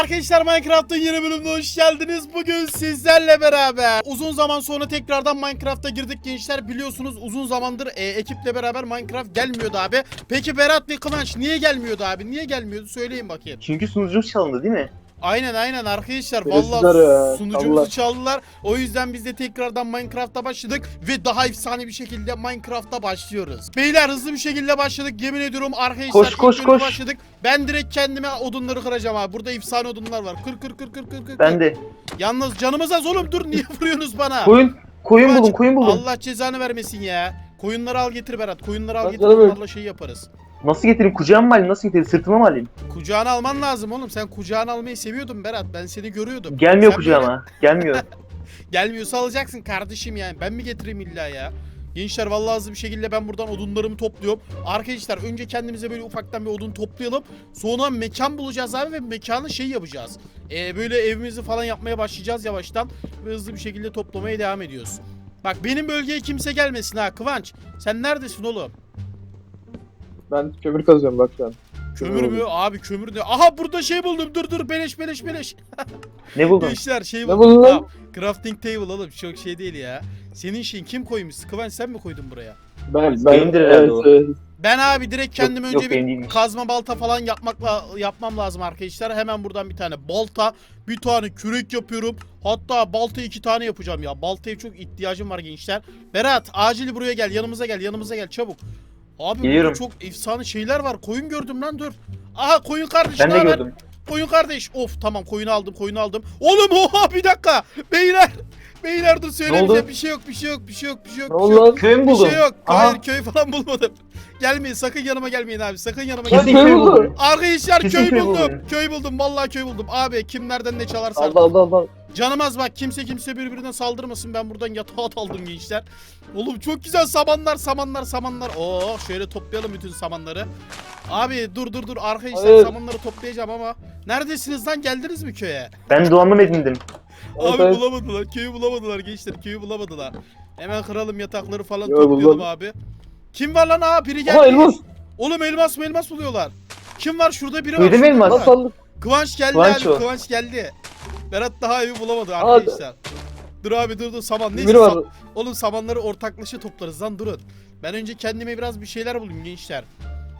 Arkadaşlar Minecraft'ın yeni bölümüne hoş geldiniz. Bugün sizlerle beraber uzun zaman sonra tekrardan Minecraft'a girdik gençler. Biliyorsunuz uzun zamandır e, ekiple beraber Minecraft gelmiyordu abi. Peki Berat ve Kıvanç niye gelmiyordu abi? Niye gelmiyordu? Söyleyin bakayım. Çünkü sunucumuz çalındı değil mi? Aynen aynen arkadaşlar. Ya, sunucumuzu Allah. çaldılar. O yüzden biz de tekrardan Minecraft'a başladık ve daha efsane bir şekilde Minecraft'a başlıyoruz. Beyler hızlı bir şekilde başladık. Yemin ediyorum arkadaşlar Koş, koş, koş. başladık. Ben direkt kendime odunları kıracağım abi. Burada efsane odunlar var. Kır kır kır kır kır kır. Ben de. Yalnız canımız az oğlum dur niye vuruyorsunuz bana? Koyun, koyun Kıvanç, buldum, koyun buldum. Allah cezanı vermesin ya. Koyunları al getir Berat. Koyunları al getir. Onlarla şey yaparız. Nasıl getireyim? Kucağıma mı alayım? Nasıl getireyim? Sırtıma mı alayım? Kucağına alman lazım oğlum. Sen kucağına almayı seviyordun Berat. Ben seni görüyordum. Gelmiyor Sen kucağıma. Gelmiyor. Gelmiyorsa alacaksın kardeşim yani. Ben mi getireyim illa ya? Gençler vallahi hızlı bir şekilde ben buradan odunlarımı topluyorum. Arkadaşlar önce kendimize böyle ufaktan bir odun toplayalım. Sonra mekan bulacağız abi ve mekanı şey yapacağız. Ee, böyle evimizi falan yapmaya başlayacağız yavaştan. Ve hızlı bir şekilde toplamaya devam ediyoruz. Bak benim bölgeye kimse gelmesin ha Kıvanç. Sen neredesin oğlum? Ben kömür kazıyorum bak şu an. Kömür mü? Abi kömür ne? Aha burada şey buldum. Dur dur beleş beleş beleş. Ne buldun? Gençler şey Ne buldum. buldun? Tamam. Crafting table oğlum çok şey değil ya. Senin şeyin kim koymuş? Kıvanç sen mi koydun buraya? Ben ben Benimdir herhalde o. evet, Ben abi direkt kendim Yok, önce yok, benim bir değilmiş. kazma balta falan yapmakla yapmam lazım arkadaşlar. Hemen buradan bir tane balta, bir tane kürek yapıyorum. Hatta balta iki tane yapacağım ya. Baltaya çok ihtiyacım var gençler. Berat acil buraya gel. Yanımıza gel. Yanımıza gel çabuk. Abi burada çok efsane şeyler var. Koyun gördüm lan dur. Aha koyun kardeş. Ben ne de haber? gördüm. Koyun kardeş. Of tamam koyunu aldım koyunu aldım. Oğlum oha bir dakika. Beyler. Beyler dur söylemeyeceğim. oldu? Bir şey yok bir şey yok bir şey yok bir şey yok. Ne bir oldu şey yok. lan? Köy mü Bir buldum? şey yok. Aha. Hayır köy falan bulmadım. Gelmeyin sakın yanıma gelmeyin abi. Sakın yanıma Kesin gelmeyin. köy köy buldum. buldum. Arkadaşlar Kesin köy köy buldum. buldum. Köy buldum. Vallahi köy buldum. Abi kim nereden ne çalarsa. Allah Allah Allah. Canım az bak kimse kimse birbirine saldırmasın. Ben buradan yatağa aldım gençler. Oğlum çok güzel samanlar samanlar samanlar. Oo şöyle toplayalım bütün samanları. Abi dur dur dur arkadaşlar Hayır. samanları toplayacağım ama. Neredesiniz lan geldiniz mi köye? Ben doğanım edindim. Abi Evet. bulamadılar. Köyü bulamadılar gençler. Köyü bulamadılar. Hemen kıralım yatakları falan Yo, toplayalım buldum. abi. Kim var lan? Aa biri geldi. Aha elmas. Oğlum elmas mı elmas buluyorlar. Kim var? Şurada biri var. Şurada elmas? biri var. Nasıl aldık? Kıvanç geldi Kıvanç abi. o. Kıvanç geldi. Berat daha evi bulamadı arkadaşlar. Dur abi dur dur saman. Neyse sam- Oğlum samanları ortaklaşa toplarız lan durun. Ben önce kendime biraz bir şeyler bulayım gençler.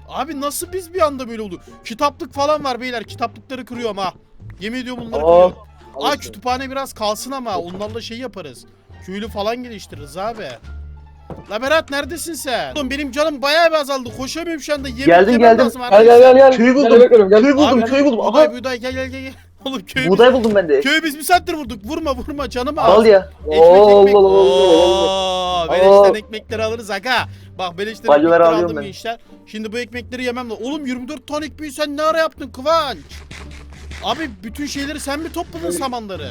Abi nasıl biz bir anda böyle oldu? Kitaplık falan var beyler. Kitaplıkları kırıyorum ha. Yemin ediyorum bunları Aa, kırıyorum. Aa kütüphane biraz kalsın ama onlarla şey yaparız. Köylü falan geliştiririz abi. La Berat neredesin sen? Oğlum benim canım bayağı bir azaldı. Koşamıyorum şu anda. Yemek Geldim, geldim. Gel gel gel gel. Köyü buldum. Gel bekliyorum gel. Köy buldum, Abi, köy buldum. Buğday Aha. buğday gel gel gel. Oğlum köy Buğday buldum ben de. Köyü biz bir saattir vurduk. Vurma vurma canım az. Al ya. Ekmek Oo, ekmek. Allah Allah. Oo, beleşten ekmekleri alırız aga. Bak beleşten ekmekleri aldım ben. gençler. Şimdi bu ekmekleri yemem lazım. Oğlum 24 ton ekmeği sen ne ara yaptın Kıvanç? Abi bütün şeyleri sen mi topladın samanları?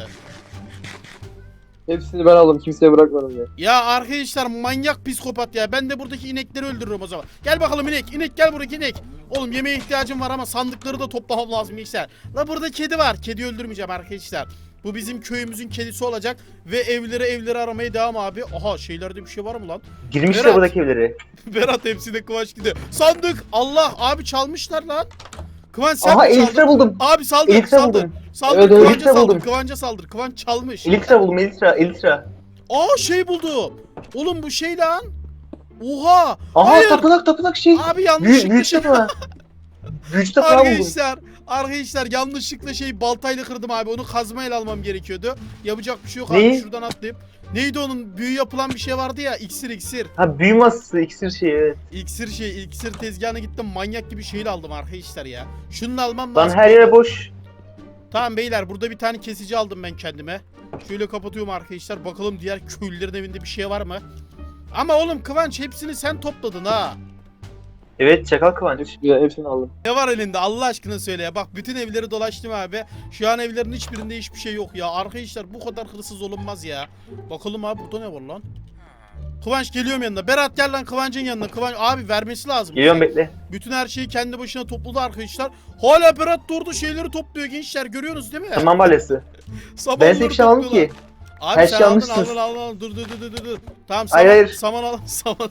Hepsini ben aldım. Kimseye bırakmadım ya. Ya arkadaşlar manyak psikopat ya. Ben de buradaki inekleri öldürürüm o zaman. Gel bakalım inek. İnek gel buradaki inek. Oğlum yemeğe ihtiyacım var ama sandıkları da toplamam lazım gençler. La burada kedi var. Kedi öldürmeyeceğim arkadaşlar. Bu bizim köyümüzün kedisi olacak. Ve evlere evlere aramaya devam abi. Aha şeylerde bir şey var mı lan? Girmişler Berat. buradaki evleri. Berat hepsine Kıvanç gidiyor. Sandık! Allah! Abi çalmışlar lan. Kıvanç sen Aha mi çaldın? elitra buldum. Abi saldır Elitra saldır. buldum. Saldır Evet, evet, Kıvanç'a elitra saldır. buldum. Kıvanç'a saldır. Kıvanç çalmış. Elitra buldum, elitra, elitra. Aa şey buldum. Oğlum bu şey lan. Oha! Aha Hayır. tapınak, tapınak şey. Abi yanlışlıkla büyük şey... tapınak. Büyük tapınak buldum. Arkadaşlar, arkadaşlar yanlışlıkla şey baltayla kırdım abi. Onu kazmayla almam gerekiyordu. Yapacak bir şey yok abi. Neyi? Şuradan atlayıp. Neydi onun büyü yapılan bir şey vardı ya. İksir iksir. Ha büyü masası, iksir şeyi evet. İksir şey, iksir tezgahına gittim. Manyak gibi şeyle aldım arkadaşlar ya. Şunu almam Lan lazım. her yere boş. Tamam beyler burada bir tane kesici aldım ben kendime. Şöyle kapatıyorum arkadaşlar. Bakalım diğer köylülerin evinde bir şey var mı? Ama oğlum Kıvanç hepsini sen topladın ha. Evet çakal kıvanç. Hepsini, hepsini aldım. Ne var elinde Allah aşkına söyle ya. Bak bütün evleri dolaştım abi. Şu an evlerin hiçbirinde hiçbir şey yok ya. Arkadaşlar bu kadar hırsız olunmaz ya. Bakalım abi burada ne var lan? Kıvanç geliyorum yanına. Berat gel lan Kıvanç'ın yanına. Kıvanç abi vermesi lazım. Geliyorum bekle. Bütün her şeyi kendi başına topladı arkadaşlar. Hala Berat durdu şeyleri topluyor gençler. Görüyorsunuz değil mi? Tamam balyası. Ben bir şey aldım ki. Abi Her sen şey aldın almışsınız. aldın aldın aldın. Dur dur dur dur dur. Tamam saman, Hayır, hayır. saman al saman.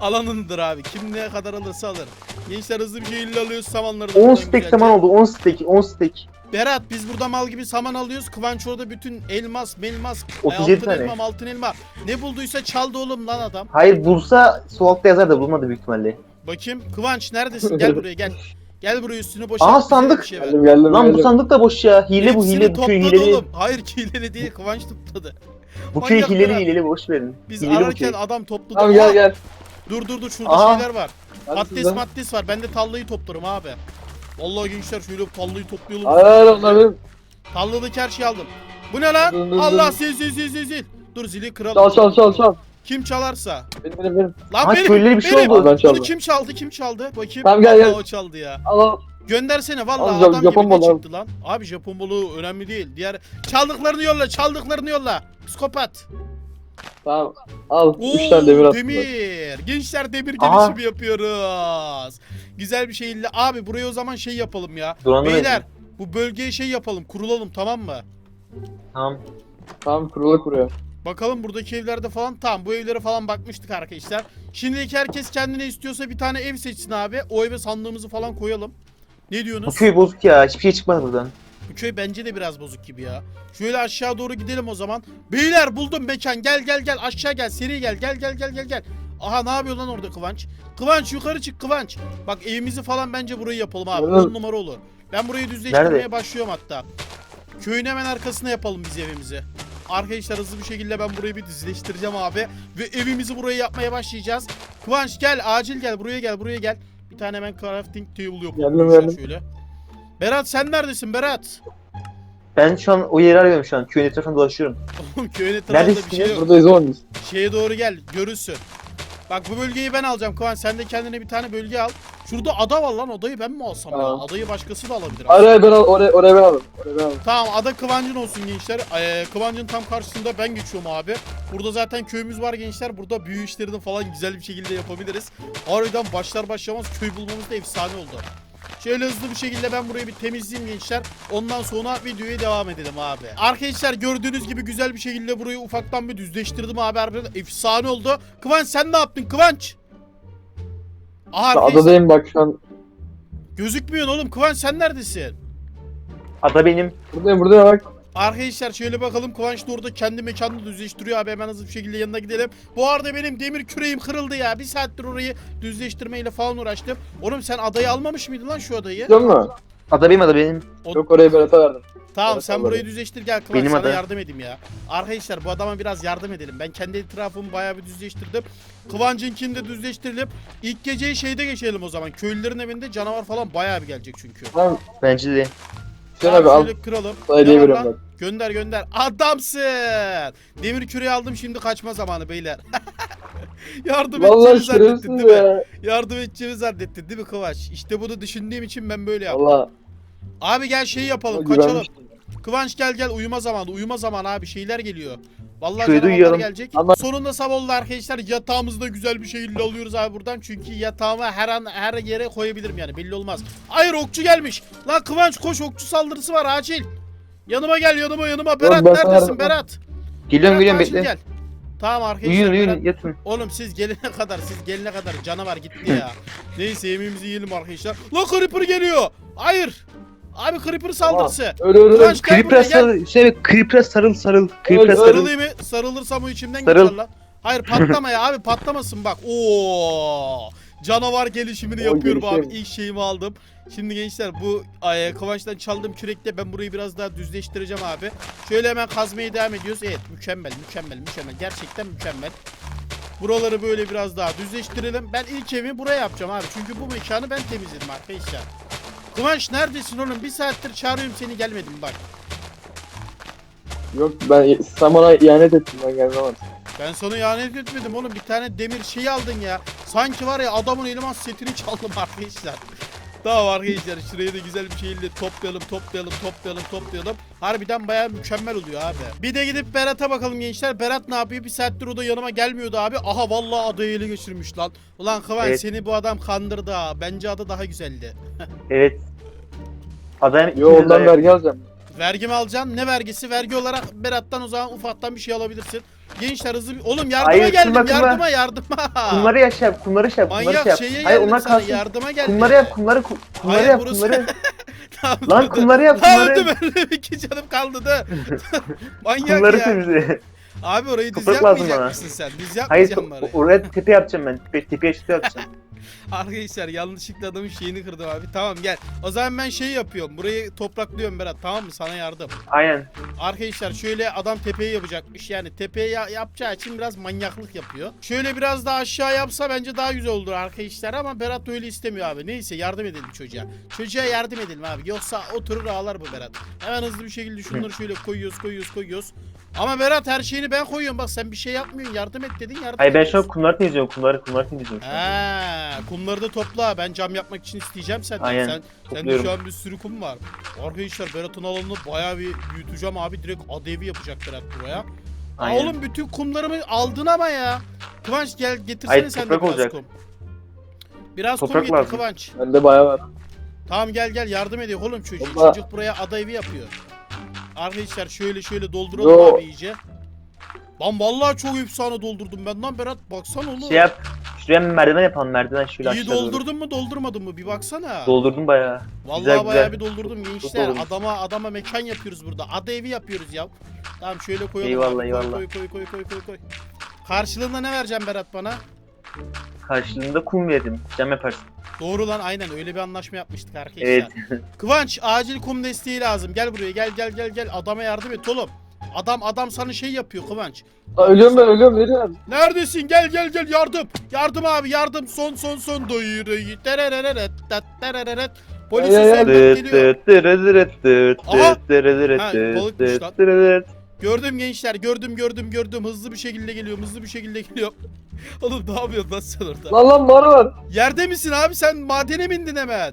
Alanındır abi. Kim ne kadar alırsa alır. Gençler hızlı bir şekilde alıyoruz samanları. da 10 buradan stek güzelce. saman oldu 10 stek 10 stek. Berat biz burada mal gibi saman alıyoruz. Kıvanç orada bütün elmas, melmas, 37 altın tane. elma, altın elma. Ne bulduysa çaldı oğlum lan adam. Hayır bulsa sol altta yazar da bulmadı büyük ihtimalle. Bakayım. Kıvanç neredesin? Gel buraya gel. Gel buraya üstünü boşalt. Aa, bize sandık. bir şey ver. Geldim geldim Lan bu geldim. sandık da boş ya. Hile bu Hepsini hile bu topladı köy hileli. oğlum. Hayır ki hileli değil. Kıvanç topladı. Bu köy Manyak hileli hileli boş verin. Biz hileli bu ararken köy. adam topladı. Tamam Aa, gel gel. Dur dur dur şurada Aha. şeyler var. Hadi Patates sizden. maddes var. Ben de tallayı toplarım abi. Vallahi gençler şöyle bir tallayı toplayalım. Hayır hayır onlar benim. Talladaki her şeyi aldım. Bu ne lan? Dur, dur, Allah dur. sil sil sil sil sil. Dur zili kıralım. Çal çal çal çal. Kim çalarsa. Benim benim benim. Lan Ha, benim. köylere bir şey benim. oldu. Ben Bunu çaldım. kim çaldı? Kim çaldı? Bakayım. Tamam, gel, gel. Allah o çaldı ya. Al al. Göndersene vallahi Alacağım, adam Japon gibi ne balığı. çıktı lan. Abi Japon balığı önemli değil. Diğer çaldıklarını yolla, çaldıklarını yolla. Psikopat. Tamam. Al. Oo, 3 tane demir attım. demir. Gençler demir Aha. gelişimi yapıyoruz. Güzel bir şekilde. Abi buraya o zaman şey yapalım ya. Dolandı Beyler bu bölgeye şey yapalım. Kurulalım tamam mı? Tamam. Tamam kurula kuruyor. Bakalım buradaki evlerde falan tamam bu evlere falan bakmıştık arkadaşlar. Şimdilik herkes kendine istiyorsa bir tane ev seçsin abi. O eve sandığımızı falan koyalım. Ne Bu diyorsunuz? köy bozuk ya. Hiçbir şey çıkmadı buradan. Bu köy bence de biraz bozuk gibi ya. Şöyle aşağı doğru gidelim o zaman. Beyler buldum mekan. Gel gel gel aşağı gel. Seri gel. Gel gel gel gel gel. Aha ne yapıyor lan orada Kıvanç? Kıvanç yukarı çık Kıvanç. Bak evimizi falan bence burayı yapalım abi. Nerede? 10 numara olur. Ben burayı düzleştirmeye Nerede? başlıyorum hatta. Köyün hemen arkasına yapalım biz evimizi. Arkadaşlar hızlı bir şekilde ben burayı bir düzleştireceğim abi. Ve evimizi buraya yapmaya başlayacağız. Kıvanç gel acil gel buraya gel buraya gel. Bir tane hemen crafting table yapalım. Geldim, geldim. Şöyle. Berat sen neredesin Berat? Ben şu an o yeri arıyorum şu an. Köyün etrafında dolaşıyorum. Oğlum köyün etrafında bir şey yok. Buradayız oğlum biz. Şeye doğru gel görürsün. Bak bu bölgeyi ben alacağım Kıvanç sen de kendine bir tane bölge al. Şurada ada var lan adayı ben mi alsam ya? Tamam. Adayı başkası da alabilir. Hayır ben al. Oraya, oraya ben alırım. Oraya ben alırım. Tamam ada Kıvancın olsun gençler. Ee, Kıvancın tam karşısında ben geçiyorum abi. Burada zaten köyümüz var gençler. Burada büyü işlerini falan güzel bir şekilde yapabiliriz. Harbiden başlar başlamaz köy bulmamız da efsane oldu. Şöyle hızlı bir şekilde ben burayı bir temizleyeyim gençler. Ondan sonra videoya devam edelim abi. Arkadaşlar gördüğünüz gibi güzel bir şekilde burayı ufaktan bir düzleştirdim abi. Harbiden efsane oldu. Kıvanç sen ne yaptın Kıvanç? Aha Adadayım bak şu an. gözükmüyorsun oğlum. Kıvanç sen neredesin? Ada benim. Buradayım buradayım bak. Arkadaşlar şöyle bakalım Kıvanç da orada kendi mekanını düzleştiriyor abi hemen hızlı bir şekilde yanına gidelim. Bu arada benim demir küreğim kırıldı ya. Bir saattir orayı düzleştirmeyle falan uğraştım. Oğlum sen adayı almamış mıydın lan şu adayı? Biliyor musun? Ada benim ada benim. Yok orayı Berat'a verdim. Tamam Evet, sen alırım. burayı düzleştir gel Kıvanç Benim sana ada. yardım edeyim ya. Arkadaşlar bu adama biraz yardım edelim. Ben kendi etrafımı bayağı bir düzleştirdim. Kıvanç'ınkini de düzleştirelim. İlk geceyi şeyde geçelim o zaman. Köylülerin evinde canavar falan bayağı bir gelecek çünkü. Tamam. Bence de. Sen abi al. şöyle kıralım. Sana hediye veriyorum bak. Gönder gönder. Adamsın. Demir küreği aldım şimdi kaçma zamanı beyler. Yardım Vallahi edeceğimi zannettin değil mi? ya. Yardım edeceğimi zannettin değil mi Kıvanç? İşte bunu düşündüğüm için ben böyle yaptım. Valla. Abi gel şey yapalım kaçalım. Kıvanç gel gel uyuma zamanı uyuma zamanı abi şeyler geliyor. Vallahi Köyde canavarlar uyuyalım. gelecek. Ama- Sonunda sabah oldu arkadaşlar. Yatağımızı da güzel bir şekilde alıyoruz abi buradan. Çünkü yatağımı her an her yere koyabilirim yani belli olmaz. Hayır okçu gelmiş. Lan Kıvanç koş okçu saldırısı var acil. Yanıma gel yanıma yanıma. Berat ben sana neredesin Berat? Geliyorum Berat geliyorum bekle. gel. Tamam arkadaşlar. Uyuyun Berat- uyuyun yatın. Oğlum siz gelene kadar siz gelene kadar canavar gitti ya. Neyse yemeğimizi yiyelim arkadaşlar. Lan Creeper geliyor. Hayır. Abi Creeper saldırısı. Öyle öyle öyle. Kıvanç gel buraya Creeper'a gel. sarıl. Şey Creeper'a sarıl sarıl. Creeper'a sarıl. Sarılayım mı? Sarılırsam o içimden Sarıl. gider lan. Hayır patlama ya abi patlamasın bak. Oo! Canavar gelişimini O yapıyorum abi. gelişim. İlk şeyimi aldım. Şimdi gençler bu ay, Kıvanç'tan çaldığım kürekle ben burayı biraz daha düzleştireceğim abi. Şöyle hemen kazmaya devam ediyoruz. Evet mükemmel mükemmel mükemmel. Gerçekten mükemmel. Buraları böyle biraz daha düzleştirelim. Ben ilk evimi buraya yapacağım abi. Çünkü bu mekanı ben temizledim arkadaşlar. Kıvanç neredesin oğlum? Bir saattir çağırıyorum seni gelmedin bak. Yok ben sen bana ihanet ettin ben gelmem artık. Ben sana ihanet etmedim oğlum. Bir tane demir şey aldın ya. Sanki var ya adamın elmas setini çaldım arkadaşlar. Tamam arkadaşlar şurayı da güzel bir şekilde toplayalım toplayalım toplayalım toplayalım. Harbiden baya mükemmel oluyor abi. Bir de gidip Berat'a bakalım gençler. Berat ne yapıyor? Bir saattir o da yanıma gelmiyordu abi. Aha vallahi adayı ele geçirmiş lan. Ulan Kıvanç Evet. seni bu adam kandırdı ha. Bence ada daha güzeldi. Evet. Ada hem Yo ondan vergi alacağım. Vergimi alacaksın. Ne vergisi? Vergi olarak Berat'tan o zaman ufaktan bir şey alabilirsin. Gençler hızlı bir... Oğlum yardıma Hayır, geldim. kumla, kumla. yardıma yardıma. Kumları yaş yap, kumları şey yap, kumları Manyak şey yap. şeye Hayır geldim onlar sana. kalsın. Yardıma geldim. Kumları yap, kumları, ku- kumları Hayır, yap, burası- kumları. Tamam, Lan dur, dur. kumları yap, Lan kumları. öldüm öldüm. İki canım kaldı da. Manyak Kumları ya. temizle. Abi orayı düz Toprak lazım yapmayacak bana. mısın sen? Düz Hayır, yapmayacağım bari. oraya tepe yapacağım ben. Tepe, tepeye çıtı yapacağım. Arkadaşlar yanlışlıkla adamın şeyini kırdım abi. Tamam gel. O zaman ben şey yapıyorum. Burayı topraklıyorum Berat. Tamam mı? Sana yardım. Aynen. Arkadaşlar şöyle adam tepeyi yapacakmış. Yani tepeyi ya- yapacağı için biraz manyaklık yapıyor. Şöyle biraz daha aşağı yapsa bence daha güzel olur arkadaşlar ama Berat öyle istemiyor abi. Neyse yardım edelim çocuğa. Çocuğa yardım edelim abi. Yoksa oturur ağlar bu Berat. Hemen hızlı bir şekilde şunları şöyle koyuyoruz koyuyoruz koyuyoruz. Ama Berat her şeyini ben koyuyorum. Bak sen bir şey yapmıyorsun. Yardım et dedin yardım Hayır ben şu ediyorsun. an kumları temizliyorum, kumları, kumları temizliyorum şu an. Ha, kumları da topla. Ben cam yapmak için isteyeceğim senden. Aynen, Sen, sende şu an bir sürü kum var. Arkadaşlar Berat'ın alanını bayağı bir büyüteceğim abi. Direkt adevi yapacak Berat buraya. Aa, Aynen. oğlum bütün kumlarımı aldın ama ya. Kıvanç gel getirsene Hayır, sen de toprak biraz olacak. kum. Biraz Toprak kum getir lazım. Kıvanç. Bende bayağı var. Tamam gel gel yardım ediyor oğlum çocuk. Baba. Çocuk buraya ada evi yapıyor. Arkadaşlar şöyle şöyle dolduralım Yo. abi iyice. Lan vallahi çok efsane doldurdum ben lan Berat baksana oğlum. Şey yap. Şuraya merdiven yapalım, merdiven şöyle İyi aşağı doğru. doldurdun mu doldurmadın mı bir baksana. Doldurdum bayağı. Vallahi Güzel, bayağı bir doldurdum gençler. olmuş. Adama adama mekan yapıyoruz burada. Ada evi yapıyoruz ya. Tamam şöyle koyalım. Eyvallah. Koy, eyvallah. Koy koy koy koy koy koy. Karşılığında ne vereceğim Berat bana? Karşılığında kum veririm. Cam yaparsın. Doğru lan aynen öyle bir anlaşma yapmıştık arkadaşlar. Evet. Kıvanç acil kum desteği lazım. Gel buraya gel gel gel gel. Adama yardım et oğlum. Adam adam sana şey yapıyor Kıvanç. Aa, ölüyorum ben ölüyorum veriyorum. Neredesin? Gel gel gel yardım. Yardım abi yardım. Son son son doyuru. Terereret, tat, terereret. Polisi Ay, ay, ay. Dıt geliyor. Aha! Ha, balıkmış lan. Gördüm gençler gördüm gördüm gördüm. Hızlı bir şekilde geliyorum hızlı bir şekilde geliyorum. Oğlum ne yapıyorsun lan sen orada? Lan lan var var. Yerde misin abi sen madene mi indin hemen?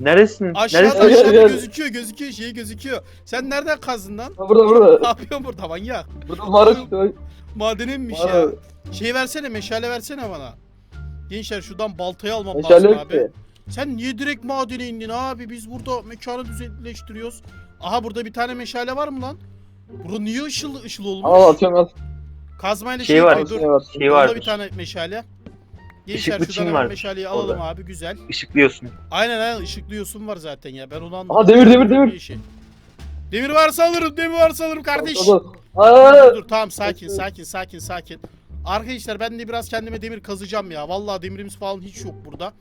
Neresin? Aşağıda Neresin? Aşağıda gel. gözüküyor gözüküyor şey gözüküyor. Sen nereden kazdın lan? Ha, burada ne burada. yapıyorsun burada manyak? Burada mağara çıktı bak. Madene inmiş Mağara. ya. Şey versene meşale versene bana. Gençler şuradan baltayı almam Meşale lazım abi. Sen niye direkt madene indin abi? Biz burada mekanı düzenleştiriyoruz. Aha burada bir tane meşale var mı lan? Burada niye ışıl ışıl olmuş? Al atıyorum at. Kazmayla Şey şey, var, koy, dur. Şey var. Şey varmış. bir tane meşale. Gençler Işıklı şuradan çim hemen varmış meşaleyi alalım orada. abi güzel. Işıklıyorsun. Aynen aynen ışıklıyorsun var zaten ya ben onu anladım. Aha, demir, demir, demir. İşi. Demir varsa alırım demir varsa alırım kardeş. Aa, Dur, dur tamam sakin sakin sakin sakin. Arkadaşlar ben de biraz kendime demir kazacağım ya. Vallahi demirimiz falan hiç yok burada.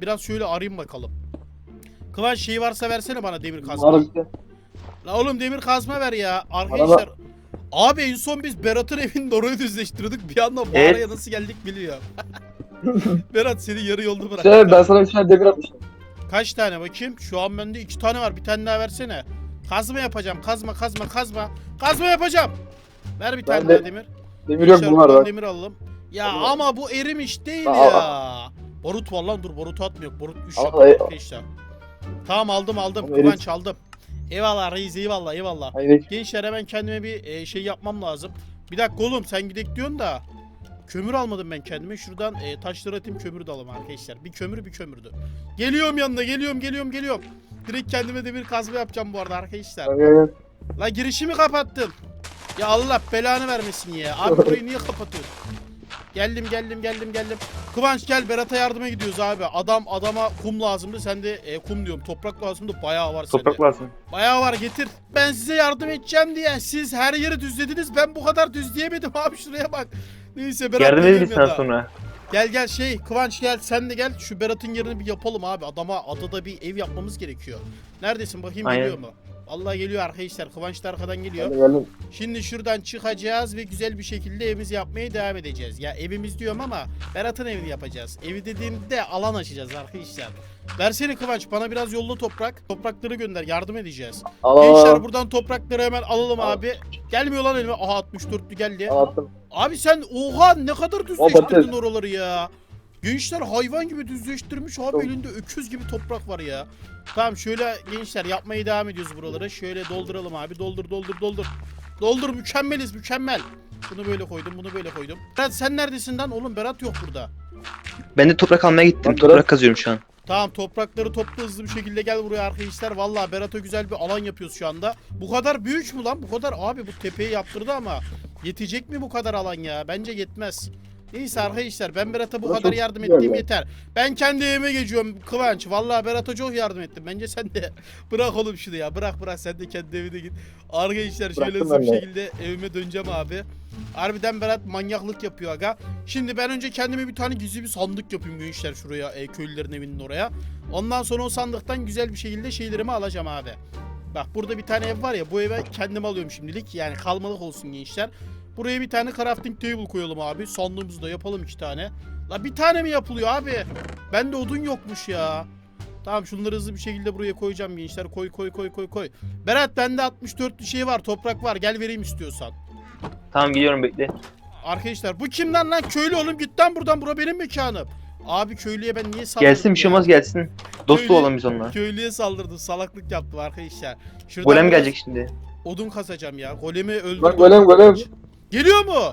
Biraz şöyle arayayım bakalım. Kıvanç şey varsa versene bana demir kazma. Mağara çıktı. La oğlum demir kazma ver ya. Arkadaşlar Abi en son biz Berat'ın evini orayı düzleştirdik. Bir anda mağaraya Evet. nasıl geldik biliyor. Berat seni yarı yolda bırak. Şey ben sana bir tane demir atmışım. Kaç tane bakayım? Şu an bende iki tane var. Bir tane daha versene. Kazma yapacağım. Kazma kazma kazma. Kazma yapacağım. Ver bir tane Ben de- daha demir. Demir yok Gençler, bu var buradan demir alalım. Ya Tamam. ama bu erimiş değil Aa, ya. Barut var lan dur barut atmıyor. Barut 3 Aa, yapıyor ay- arkadaşlar. Tamam aldım aldım. Ama Kıvanç aldım. Eyvallah reis eyvallah eyvallah. Hayır. Gençler hemen kendime bir e, şey yapmam lazım. Bir dakika oğlum sen gidek diyorsun da. Kömür almadım ben kendime. Şuradan e, taşları atayım kömür de alalım arkadaşlar. Bir kömür bir kömürdü. Geliyorum yanına geliyorum geliyorum geliyorum. Direkt kendime demir kazma yapacağım bu arada arkadaşlar. Hayır. La girişimi kapattın. Ya Allah belanı vermesin ya. Abi burayı niye kapatıyorsun? Geldim geldim geldim geldim. Kıvanç gel Berat'a yardıma gidiyoruz abi. Adam adama kum lazımdı. Sen de e, kum diyorum. Toprak lazımdı. Bayağı var sende. Toprak lazım. Bayağı var getir. Ben size yardım edeceğim diye siz her yeri düzlediniz. Ben bu kadar düzleyemedim abi şuraya bak. Neyse Berat Yardım geliyorum edeyim sana yanına. sonra. Gel gel şey Kıvanç gel sen de gel. Şu Berat'ın yerini bir yapalım abi. Adama adada bir ev yapmamız gerekiyor. Neredesin bakayım Aynen. geliyor mu? Allah geliyor arkadaşlar. Kıvanç da arkadan geliyor. Geldim. Şimdi şuradan çıkacağız ve güzel bir şekilde evimizi yapmaya devam edeceğiz. Ya evimiz diyorum ama Berat'ın evini yapacağız. Evi dediğimde alan açacağız arkadaşlar. Versene Kıvanç bana biraz yolla toprak. Toprakları gönder yardım edeceğiz. Al Gençler buradan toprakları hemen alalım Al. abi. Gelmiyor lan elime. Aha 64'lü geldi. Attım. Abi sen oha ne kadar patates. düzleştirdin oraları ya. Gençler hayvan gibi düzleştirmiş abi Çok. elinde öküz gibi toprak var ya. Tamam şöyle gençler yapmaya devam ediyoruz buraları. Şöyle dolduralım abi doldur doldur doldur. Doldur mükemmeliz mükemmel. Bunu böyle koydum bunu böyle koydum. Berat sen neredesin lan oğlum Berat yok burada. Ben de toprak almaya gittim. Toprak Berat- kazıyorum şu an. Tamam toprakları topla hızlı bir şekilde gel buraya arkadaşlar. Vallahi Berat'a güzel bir alan yapıyoruz şu anda. Bu kadar büyük mü lan? Bu kadar abi bu tepeyi yaptırdı ama yetecek mi bu kadar alan ya? Bence yetmez. Neyse arkadaşlar ben Berat'a bu Ya kadar yardım ettiğim yeter. Ben kendi evime geçiyorum Kıvanç. Vallahi Berat'a çok yardım ettim. Bence sen de bırak oğlum şunu ya. Bırak bırak sen de kendi evine git. Arkadaşlar şöyle hızlı bir ben de. şekilde evime döneceğim abi. Harbiden Berat manyaklık yapıyor aga. Şimdi ben önce kendime bir tane gizli bir sandık yapayım gençler şuraya e, köylülerin evinin oraya. Ondan sonra o sandıktan güzel bir şekilde şeylerimi alacağım abi. Bak burada bir tane ev var ya bu eve kendim alıyorum şimdilik. Yani kalmalık olsun gençler. Buraya bir tane crafting table koyalım abi. Sandığımızı da yapalım iki tane. La bir tane mi yapılıyor abi? Bende odun yokmuş ya. Tamam şunları hızlı bir şekilde buraya koyacağım gençler. Koy koy koy koy koy. Berat bende 64 şey var toprak var. Gel vereyim istiyorsan. Tamam geliyorum bekle. Arkadaşlar bu kimden lan? Köylü oğlum git lan buradan. Bura benim mekanım. Abi köylüye ben niye saldırdım Gelsin bir şey olmaz gelsin. Dost Köylü- olalım biz onunla. Köylüye saldırdım. Salaklık yaptım arkadaşlar. Şuradan Golem gelecek şimdi. Odun kasacağım ya. Golemi öldürdüm. Bak golem golem. Geliyor mu?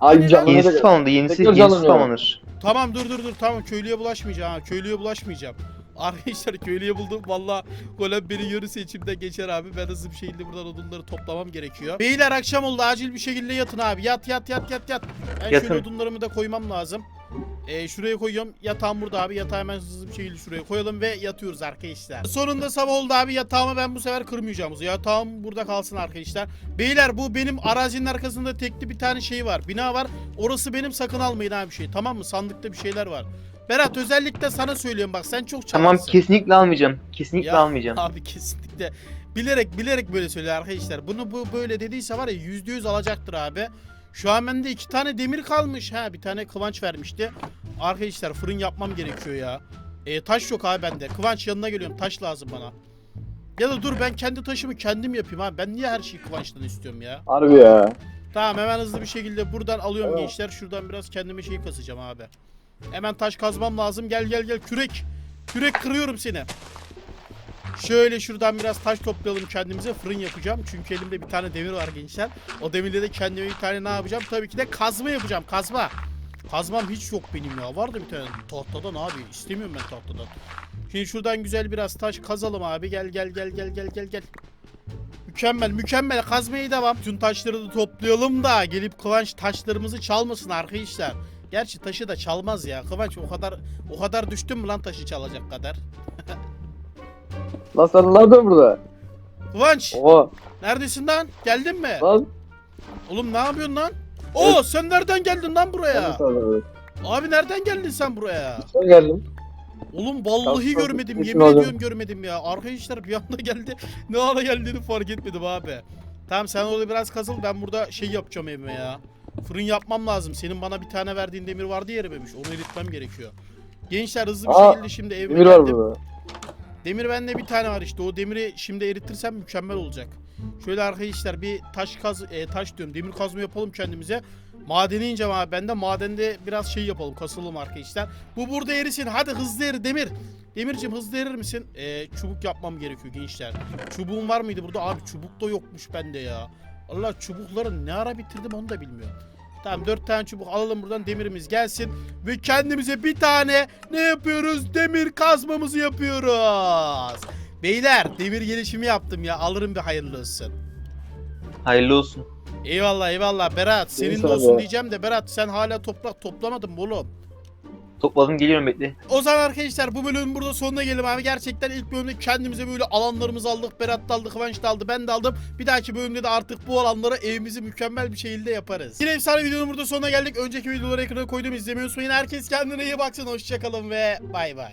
Ay canlanıyor. Yenisi da- spawnlandı. Yenisi, Tekrar canlanıyor. spawnlanır. Tamam dur dur dur. Tamam köylüye bulaşmayacağım ha. Köylüye bulaşmayacağım. Arkadaşlar köylüye buldum. Valla golem beni yarısı içimden geçer abi. Ben hızlı bir şekilde buradan odunları toplamam gerekiyor. Beyler akşam oldu. Acil bir şekilde yatın abi. Yat yat yat yat yat. Ben Yatın. şöyle odunlarımı da koymam lazım. Ee, şuraya koyuyorum. Yatağım burada abi. Yatağı hemen hızlı bir şekilde şuraya koyalım ve yatıyoruz arkadaşlar. Sonunda sabah oldu abi. Yatağımı ben bu sefer kırmayacağım. Yatağım burada kalsın arkadaşlar. Beyler bu benim arazinin arkasında tekli bir tane şey var. Bina var. Orası benim sakın almayın abi bir şey. Tamam mı? Sandıkta bir şeyler var. Berat özellikle sana söylüyorum bak sen çok Tamam çalaksın. kesinlikle almayacağım. Kesinlikle Ya, almayacağım. Abi kesinlikle. Bilerek bilerek böyle söylüyor arkadaşlar. Bunu bu böyle dediyse var ya yüzde yüz alacaktır abi. Şu an bende iki tane demir kalmış. Ha bir tane kıvanç vermişti. Arkadaşlar fırın yapmam gerekiyor ya. E, taş yok abi bende. Kıvanç yanına geliyorum. Taş lazım bana. Ya da dur ben kendi taşımı kendim yapayım abi. Ben niye her şeyi Kıvanç'tan istiyorum ya? Harbi ya. Tamam hemen hızlı bir şekilde buradan alıyorum Evet. gençler. Şuradan biraz kendime şey kasacağım abi. Hemen taş kazmam lazım. Gel gel gel kürek. Kürek kırıyorum seni. Şöyle şuradan biraz taş toplayalım kendimize. Fırın yapacağım. Çünkü elimde bir tane demir var gençler. O demirle de kendime bir tane ne yapacağım? Tabii ki de kazma yapacağım. Kazma. Kazmam hiç yok benim ya. Var da bir tane tahtadan abi. İstemiyorum ben tahtadan. Şimdi şuradan güzel biraz taş kazalım abi. Gel gel gel gel gel gel gel. Mükemmel mükemmel kazmaya devam. Tüm taşları da toplayalım da gelip Kıvanç taşlarımızı çalmasın arkadaşlar. Gerçi taşı da çalmaz ya. Kıvanç o kadar o kadar düştün mü lan taşı çalacak kadar? Lan sen ne yapıyorsun burada? Kıvanç Oha. neredesin lan? Geldin mi? Lan. Oğlum ne yapıyorsun lan? Oo sen nereden geldin lan buraya? Ben Abi nereden geldin sen buraya? Sen geldin. Oğlum vallahi Tamam, görmedim. Yemin ediyorum görmedim ya. Arkadaşlar bir anda geldi. Ne ara geldiğini fark etmedim abi. Tamam sen orada biraz kazıl. Ben burada şey yapacağım evime ya. Fırın yapmam lazım. Senin bana bir tane verdiğin demir vardı ya erimemiş. Onu eritmem gerekiyor. Gençler hızlı bir Aa, şekilde şimdi evime Demir var geldim. burada. Demir bende bir tane var işte. O demiri şimdi eritirsem mükemmel olacak. Şöyle arkadaşlar bir taş kaz e, taş diyorum. Demir kazma yapalım kendimize. Madeni ince abi. Ben de madende biraz şey yapalım. Kasılalım arkadaşlar. Bu burada erisin. Hadi hızlı eri Demir. Demircim hızlı erir misin? E, çubuk yapmam gerekiyor gençler. Çubuğum var mıydı burada? Abi çubuk da yokmuş bende ya. Allah çubukları ne ara bitirdim onu da bilmiyorum. Tamam dört tane çubuk alalım buradan demirimiz gelsin. Ve kendimize bir tane ne yapıyoruz? Demir kazmamızı yapıyoruz. Beyler demir gelişimi yaptım ya. Alırım bir hayırlı olsun. Hayırlı olsun. Eyvallah eyvallah Berat. Senin de olsun diyeceğim de Berat sen hala toprak toplamadın mı oğlum? Topladım geliyorum bekle. O zaman arkadaşlar bu bölümün burada sonuna gelelim abi. Gerçekten ilk bölümde kendimize böyle alanlarımızı aldık. Berat da aldı, Kıvanç da aldı, ben de aldım. Bir dahaki bölümde de artık bu alanlara evimizi mükemmel bir şekilde yaparız. Yine efsane videonun burada sonuna geldik. Önceki videoları ekrana koydum izlemeyi unutmayın. Herkes kendine iyi baksın. Hoşçakalın ve bay bay.